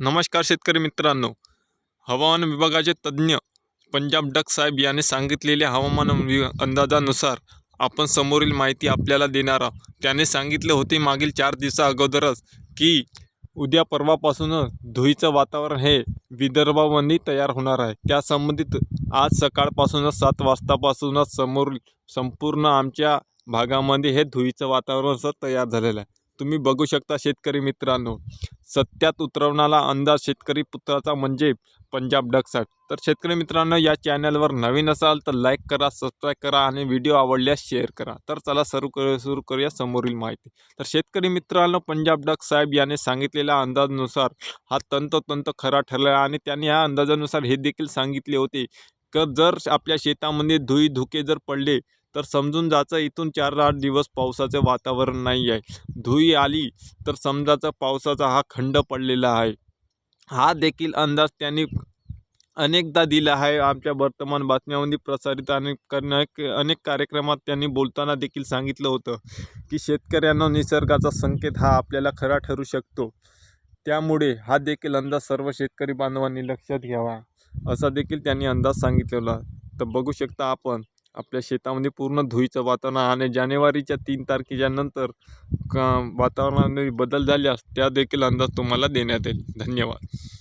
नमस्कार शेतकरी मित्रांनो. हवामान विभागाचे तज्ज्ञ पंजाब डक साहेब यांनी सांगितलेल्या हवामान वि अंदाजानुसार आपण समोरील माहिती आपल्याला देणार आहोत. त्याने सांगितले होते मागील चार दिवसा अगोदरच की उद्या परवापासूनच धुईचं वातावरण हे विदर्भामध्ये तयार होणार आहे. त्या संबंधित आज सकाळपासूनच सात वाजतापासूनच समोर संपूर्ण आमच्या भागामध्ये हे धुईचं वातावरण असं तयार झालेलं आहे. तुम्ही बघू शकता शेतकरी मित्रांनो सत्यात उतरवणारा अंदाज शेतकरी पुत्राचा म्हणजे पंजाब डक साहेब तर शेतकरी मित्रांनो या चॅनलवर नवीन असाल तर लाईक करा सबस्क्राईब करा आणि व्हिडिओ आवडल्यास शेअर करा. तर चला सुरू करू सुरू करूया समोरील माहिती. तर शेतकरी मित्रांनो पंजाब डक साहेब याने सांगितलेल्या अंदाजानुसार हा तंतोतंत खरा ठरला आणि त्यांनी या अंदाजानुसार हे देखील सांगितले होते तर जर आपल्या शेतामध्ये धुई धुके जर पडले तर समजून जायचं इथून चार आठ दिवस पावसाचे वातावरण नाही आहे. धुई आली तर समजाचा पावसाचा हा खंड पडलेला आहे. हा देखील अंदाज त्यांनी अनेकदा दिला आहे. आमच्या वर्तमान बातम्यामध्ये प्रसारित आणि करण्याक अनेक कार्यक्रमात त्यांनी बोलताना देखील सांगितलं होतं की शेतकऱ्यांना निसर्गाचा संकेत हा आपल्याला खरा ठरू शकतो. त्यामुळे हा देखील अंदाज सर्व शेतकरी बांधवांनी लक्षात घ्यावा असा देखील त्यांनी अंदाज सांगितलेला. तर बघू शकता आपण आपल्या शेतामध्ये पूर्ण धुळीचं वातावरण आणि जानेवारीच्या तीन तारखेच्या नंतर क वातावरणाने बदल झाल्यास त्या देखील अंदाज तुम्हाला देण्यात येईल. धन्यवाद.